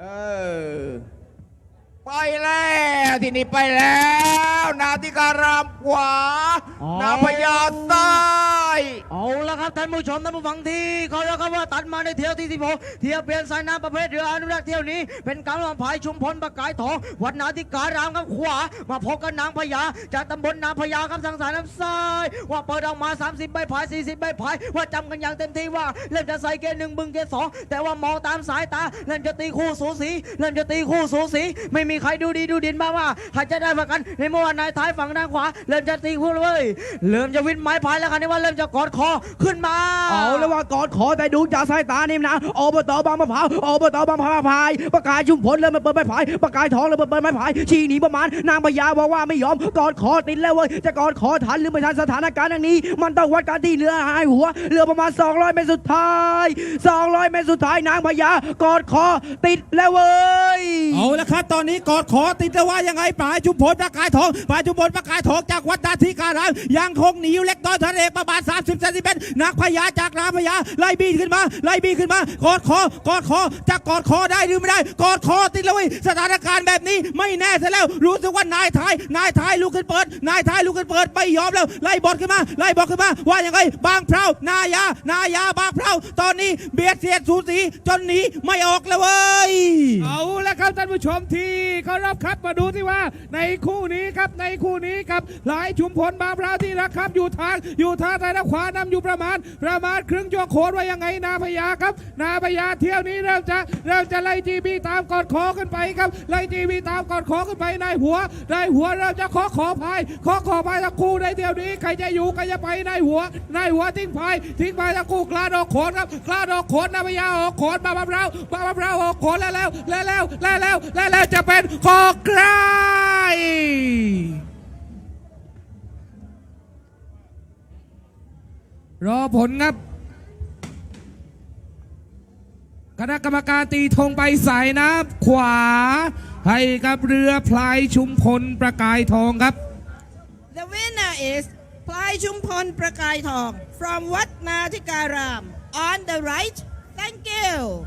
เออ ไปแล้วที่นี่ไปแล้ว นาทิการามขวาอ๋อนาพญาใต้ เอาละครับท่านผู้ชมท่านผู้ฟังที่เขาแล้วครับว่าตัดมาในเที่ยวที่16เที่ยวเปลี่ยนสายน้ำประเภทเรืออนุรักษ์เที่ยวนี้ เป็นการลำพายชุมพลประกายทองวัดนาทิการามครับขวา มาพบกับนางพญาจากตำบลนางพญาครับทางสายน้ำซ้ายว่าเปิดออกมา 30 ใบพาย 40 ใบพาย ว่าจำกันอย่างเต็มที่ว่าเริ่มจะใส่เกณหนึ่งบึงเกณฑ์สองแต่ว่ามองตามสายตาเริ่มจะตีคู่สูสีเริ่มจะตีคู่สูสี ไม่มีใครดูดีดูดินบ้างว่าใครจะได้ประกันในเมื่อวานนายท้ายฝั่งด้านขวาเริ่มจะตีคู่แล้วเว้ยเริ่มจะวินไม้พายแล้วครับนี่ว่าเริ่มจะกอดคอขึ้นมา เอาแล้วว่ากอดขอแต่ดูจากสายตานี่นะอบตบางมะพร้าวอบตบางมะพร้าวประกายชุมพลเลยมาเปิดไม้ผายประกายทองเลยมาเปิดไม้ผายชี้หนีประมาณนางพญาบอกว่าไม่ยอมกอดขอติดแล้วเว้ยจะกอดขอทันหรือไม่ทันสถานการณ์อย่างนี้ มันต้องวัดกันที่เรือหายหัวเรือประมาณ 200 เมตรสุดท้าย 200 เมตรสุดท้ายนางพญากอดคอติดแล้วเว้ยเอ ครับ ตอนนี้กอดขอติดแล้วว่ายังไงปลาชุมพลประกายทองปลาชุมพลประกายทองจากวัดนาทิการามยังคงหนีอยู่เล็กน้อยทะเลประมาณ 30เซนติเมตรนักพญาจากนางพญาไล่บีขึ้นมาไล่บีขึ้นมากอดคอกอดคอจะกอดคอได้หรือไม่ได้กอดคอติดแล้วเว้ยสถานการณ์แบบนี้ไม่แน่ซะแล้ว รู้สึกว่านายท้ายนายท้ายลุกขึ้นเปิด นายท้ายลุกขึ้นเปิดไม่ยอมแล้วไล่บอลขึ้นมาไล่บอลขึ้นมาว่ายังไงบางเพรานายานายาบางเพราตอนนี้เบียดเสียดสูสีจนหนีไม่ออกแล้วเว้ยเอาละครับท่านผู้ชมที่เคารพครับมาดูที่ว่าในคู่นี้ครับในคู่นี้ครับหลายชุมพลบางพร้าที่รักครับอยู่ทางอยู่ทางซ้ายและขวานำอยู่ประมาณ ประมาณครึ่งชั่วโคตรว่ายังไงนาพญาครับ นาพญาเที่ยวนี้เริ่มจะเริ่มจะไล่จีบีตามกอดคอขึ้นไปครับไล่จีบีตามกอดคอขึ้นไปในหัวในหัวเริ่มจะขอขอพายขอขอพายตะคู่ในเที่ยวนี้ใครจะอยู่ใครจะไปในหัวในหัวทิ้งพายทิ้งพายตะคู่กลาดอกโขนครับกลาดอกโขนนาพญาออกโขนบางพร้าบางพร้าออกโขนแล้วแล้วแล้วแล้วแล้วแล้วแล้วแล้วจะเป็นขอใครรอผลครับ คณะกรรมการตีธงไปสายน้ำขวา ให้กับเรือพลายชุมพลประกายทองครับ The winner is Plai Chumpon Prakai Thong from Wat Natikaram. On the right, thank you.